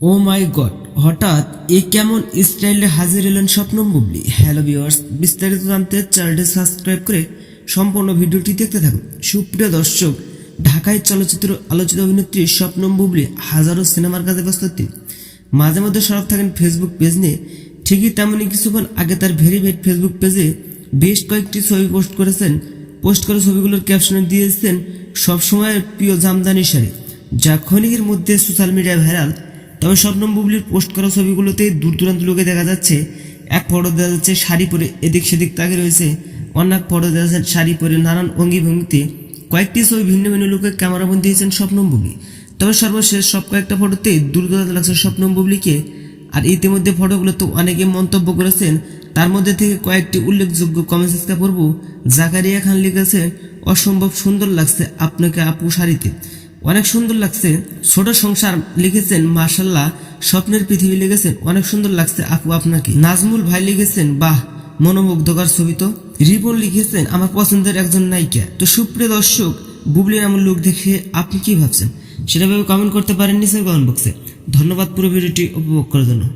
ও মাই god, হঠাৎ এ কেমন স্টাইলে হাজির এলেন স্বপ্ন বুবলি। হ্যালো ভিউয়ার্স, বিস্তারিত জানতে চ্যানেলটি সাবস্ক্রাইব করে সম্পূর্ণ ভিডিওটি দেখতে থাকুন। সুপ্রিয় দর্শক, ঢাকায় চলচ্চিত্র আলোচিত অভিনেত্রী স্বপ্ন বুবলি হাজারো সিনেমার কাজে ব্যস্ত তিনি। মাঝে মধ্যে সরব থাকেন ফেসবুক পেজ নিয়ে। ঠিকই তেমনই কিছুক্ষণ আগে তার ভেরিফাইড ফেসবুক পেজে বেশ কয়েকটি ছবি পোস্ট করেছেন। পোস্ট করে ছবিগুলোর ক্যাপশনে দিয়েছেন সবসময়ের প্রিয় জামদানি শাড়ি। যা ক্ষণিকের মধ্যে সোশ্যাল মিডিয়ায় ভাইরাল তবে স্বপ্নম বুবলির পোস্ট করা ছবিগুলোতে দূর দূরান্ত লোকে দেখা যাচ্ছে, এক ফটো দেখা যাচ্ছে শাড়ি পরে, এদিক সেদিক তাকে রয়েছে অন্য এক ফটো দেখা যাচ্ছে শাড়ি পরে নানান অঙ্গি ভঙ্গিতে কয়েকটি ছবি ভিন্ন ভিন্ন লোকের ক্যামেরাবন্দি হয়েছেন স্বপ্নম বুবলি তবে সর্বশেষ সব কয়েকটা ফটোতে দূর দূরান্ত লাগছে স্বপ্নম বুবলিকে আর ইতিমধ্যে ফটোগুলো তো অনেকে মন্তব্য করেছেন, তার মধ্যে থেকে কয়েকটি উল্লেখযোগ্য কমেন্টস আজকে পড়ব। জাকারিয়া খান লিখেছেন অসম্ভব সুন্দর লাগছে আপনাকে আপু শাড়িতে। অনেক সুন্দর লাগছে। ছোট সংসার লিখেছেন মার্শাল্লাহ স্বপ্নের পৃথিবী লিখেছেন, অনেক সুন্দর লাগছে আপু আপনাকে। নাজমুল ভাই লিখেছেন, বাহ, মনোমুগ্ধকর ছবি তো। রিপন লিখেছেন, আমার পছন্দের একজন নায়িকা। তো সুপ্রিয় দর্শক বুবলি নামের লোক দেখে আপনি কি ভাবছেন? সেটা ভাবে কমেন্ট করতে পারেন নিচের কমেন্ট বক্সে ধন্যবাদ পুরো ভিডিওটি উপভোগ করার জন্য।